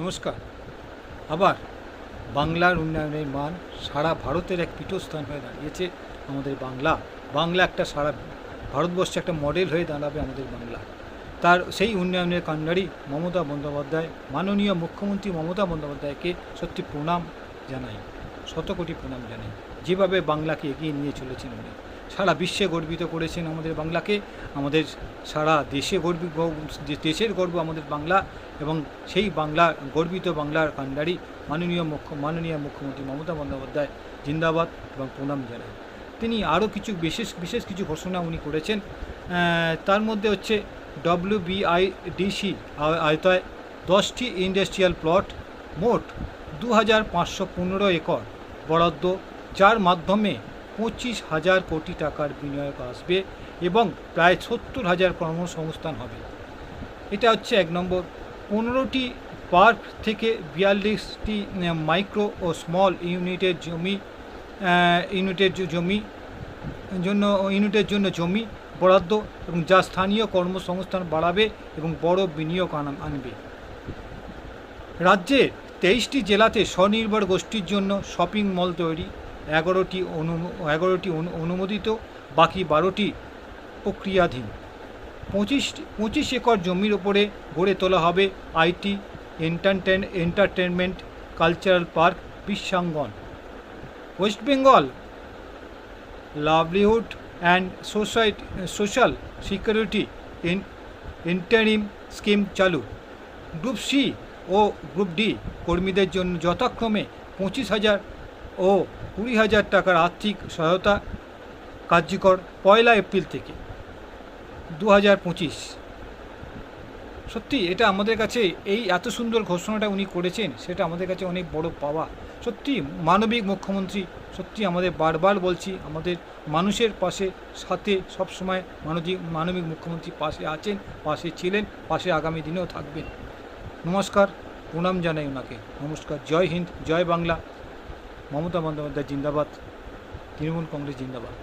নমস্কার। আবার বাংলার উন্নয়নের মান সারা ভারতের এক পীঠস্থান হয়ে দাঁড়িয়েছে আমাদের বাংলা। বাংলা একটা সারা ভারতবর্ষে একটা মডেল হয়ে দাঁড়াবে আমাদের বাংলা। তার সেই উন্নয়নের কাণ্ডারি মমতা বন্দ্যোপাধ্যায়, মাননীয় মুখ্যমন্ত্রী মমতা বন্দ্যোপাধ্যায়কে সত্যি প্রণাম জানাই শত কোটি প্রণাম জানাই। যেভাবে বাংলাকে এগিয়ে নিয়ে চলেছেন উনি। সারা বিশ্বে গর্বিত করেছেন আমাদের বাংলাকে। আমাদের সারা দেশে গর্বি দেশের গর্ব আমাদের বাংলা এবং সেই বাংলা, গর্বিত বাংলার কাণ্ডারি মাননীয় মুখ্য মাননীয় মুখ্যমন্ত্রী মমতা বন্দ্যোপাধ্যায় জিন্দাবাদ এবং প্রণাম জানাই। তিনি আরও কিছু বিশেষ বিশেষ কিছু ঘোষণা উনি করেছেন। তার মধ্যে হচ্ছে ডব্লিউ বিআইডিসি আয়তায় দশটি ইন্ডাস্ট্রিয়াল প্লট, মোট দু হাজার পাঁচশো পনেরো একর বরাদ্দ, যার মাধ্যমে পঁচিশ হাজার কোটি টাকার বিনিয়োগ আসবে এবং প্রায় সত্তর হাজার কর্মসংস্থান হবে। এটা হচ্ছে এক নম্বর। পনেরোটি পার্ক থেকে বিয়াল্লিশটি মাইক্রো ও স্মল ইউনিটের জমি ইউনিটের জমি, জন্য, ইউনিটের জন্য জমি বরাদ্দ এবং যা স্থানীয় কর্মসংস্থান বাড়াবে এবং বড় বিনিয়োগ আনবে। রাজ্যের তেইশটি জেলাতে স্বনির্ভর গোষ্ঠীর জন্য শপিং মল তৈরি। এগারোটি অনু এগারোটি অনু- অনুমোদিত, বাকি বারোটি প্রক্রিয়াধীন। পঁচিশ পঁচিশ একর জমির ওপরে গড়ে তোলা হবে IT, entertain, entertainment, cultural park Biswangan West Bengal, livelihood and society, social security interim scheme চালু। গ্রুপ সি ও গ্রুপ ডি কর্মীদের জন্য যথাক্রমে পঁচিশ হাজার ও কুড়ি হাজার টাকার আর্থিক সহায়তা কার্যকর পয়লা এপ্রিল থেকে দু হাজার পঁচিশ। সত্যি, এটা আমাদের কাছে এই এত সুন্দর ঘোষণাটা উনি করেছেন, সেটা আমাদের কাছে অনেক বড় পাওয়া। সত্যি, মানবিক মুখ্যমন্ত্রী, সত্যি আমাদের বারবার বলছি, আমাদের মানুষের পাশে, সাথে সবসময় মানবিক মানবিক মুখ্যমন্ত্রী পাশে আছেন, পাশে ছিলেন, পাশে আগামী দিনেও থাকবেন। নমস্কার, প্রণাম জানাই ওনাকে। নমস্কার, জয় হিন্দ, জয় বাংলা। মমতা বন্দ্যোপাধ্যায় জিন্দাবাদ তৃণমূল কংগ্রেস জিন্দাবাদ।